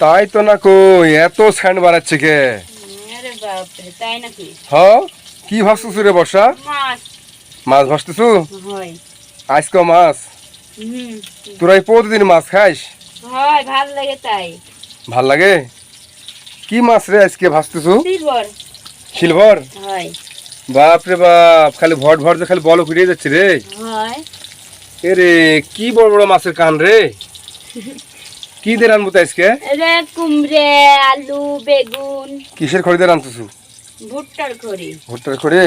তাই তো না কই এত স্যান্ড বাড়াচ্ছে কে? হ কি ভাবতেছু রে বর্ষা? মাছ। ভাসতেছু হয়। আজকে মাছ? তোরাই প্রতিদিন মাছ খাইস? ভালো লাগে তাই। ভালো লাগে? কি মাছ রে আজকে ভাসতেছু সিলভার। হয়। বাপ রে বাপ খালি ভট ভট খালি বল ফিরিয়ে যাচ্ছে রে। হয়। এ রে কি বড় বড় মাছের কান রে? কি দিয়ে রানবো তো আজকে? রে কুমড়ে আলু বেগুন। কিসের খড়ি দিয়ে রানতেছু ভুট্টার করি ভুট্টার খড়ি?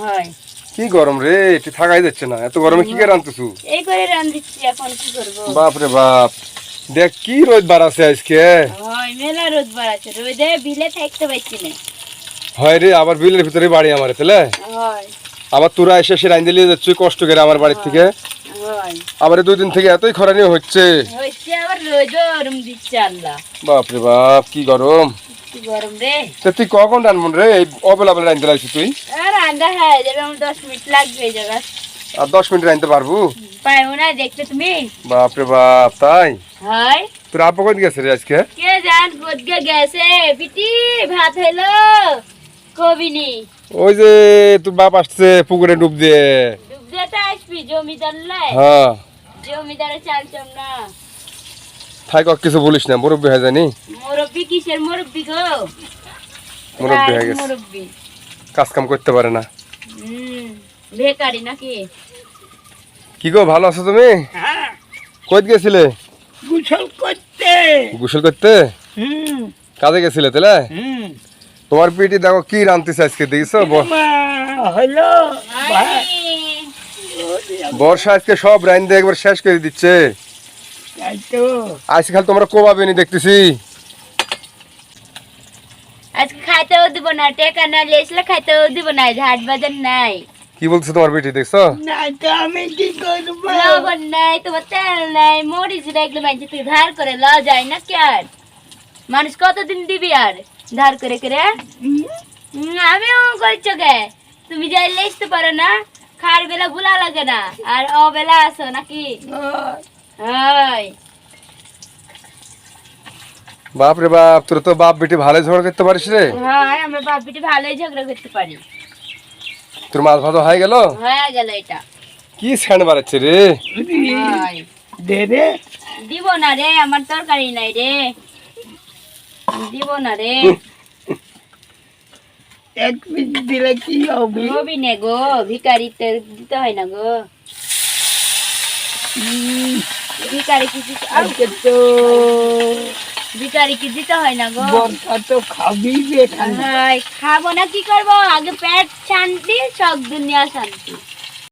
হয়। কি গরম রে এটি থাকাই যাচ্ছে না। এত গরমে কি করে রানতেছু এই করে এখন কি করব? বাপ রে বাপ। দেখ কি রোদ বাড়াছে আজকে। হয় মেলা রোদ রোদে বিলে থাকতে পারছি না। হয় রে আবার বিলের ভিতরে বাড়ি আমার তাহলে হয়। আবার তোরা এসে সে রাইন দিলে যাচ্ছ কষ্ট করে আমার বাড়ির থেকে। আবার দুই দিন থেকে এতই খরানি হচ্ছে। হচ্ছে আবার রোদ গরম দিচ্ছে আল্লাহ। বাপ রে বাপ কি গরম। কি গরম রে। তা তুই কখন রানবন রে? অবেলা বেলা রাইন দিলাইছি তুই। আর আন্দা হ্যাঁ যাবে আমার দশ মিনিট লাগবে এই জায়গা আর দশ মিনিট রাইনতে পারবু? পাইও না দেখতে তুমি? বাপ রে বাপ তাই? তোর আপা কই গেছে রে আজকে? কে জান গোদকে গেছে? পিটি ভাত হইল। কবিনি ওই যে তোর বাপ আসছে পুকুরে ডুব দিয়ে। ডুবতে আসবি জমিদার লাই? হ্যাঁ। জমিদারে না। আর কিছু বলিস না মুরব্বী হয়ে জানি মুরব্বি কিসের মুরব্বি গো? মুরব্বী হয়ে গেছে। মুরব্বি। কাজ কাম করতে পারে না। হুম বেকারি নাকি? কি গো ভালো আছো তুমি? কই গেছিলে? গোসল করতে। গোসল করতে? হুম। কাজে গেছিলে তাহলে? হুম। তোমার পিটি দেখো কি রান্তিছে আজকে দেখছ? হলো। বর্ষা আজকে সব রাইন দিয়ে একবার শেষ করে দিচ্ছে। আজকে খালি তোমরা কোবাবেনি দেখতেছি। আজকে খাইতেও দিব না টেকা না লেসলে খাইতেও দিব না ঝাট বাজার নাই। কি বলছো তোমার পিটি দেখছ? আমি কি করব? লবণ নাই তোমার তেল নাই মরিচ রাখলে মাঝে তুই ধার করে ল যায় না কি আর? মানুষ কতদিন দিবি আর? ধার করে করে? আমিও করছ গে তুমি যাই লেসতে পারো না। খার বেলা ভুলা লাগে না। আর অ বেলা আসো নাকি? হয় বাপ রে বাপ তোর তো বাপ বেটি ভালো ঝগড়া করতে পারিস রে। হয় আমরা বাপ বেটি ভালোই ঝগড়া করতে পারি। তোর মাছ ভালো হয়ে গেল? হয়ে গেল এটা। কি স্যান্ড বাড়াচ্ছে রে? দে রে দিব না রে আমার তরকারি নাই রে। দিব না রে। এক পিস দিলে কি হবে? হবে না গো ভিকারিতে দিতে হয় না গো। ভিকারি কি দিতে আজকে তো ভিকারি কি দিতে হয় না গো? বর্ষা তো খাবি যে খাব না কি করব? আগে পেট শান্তি সব দুনিয়া শান্তি।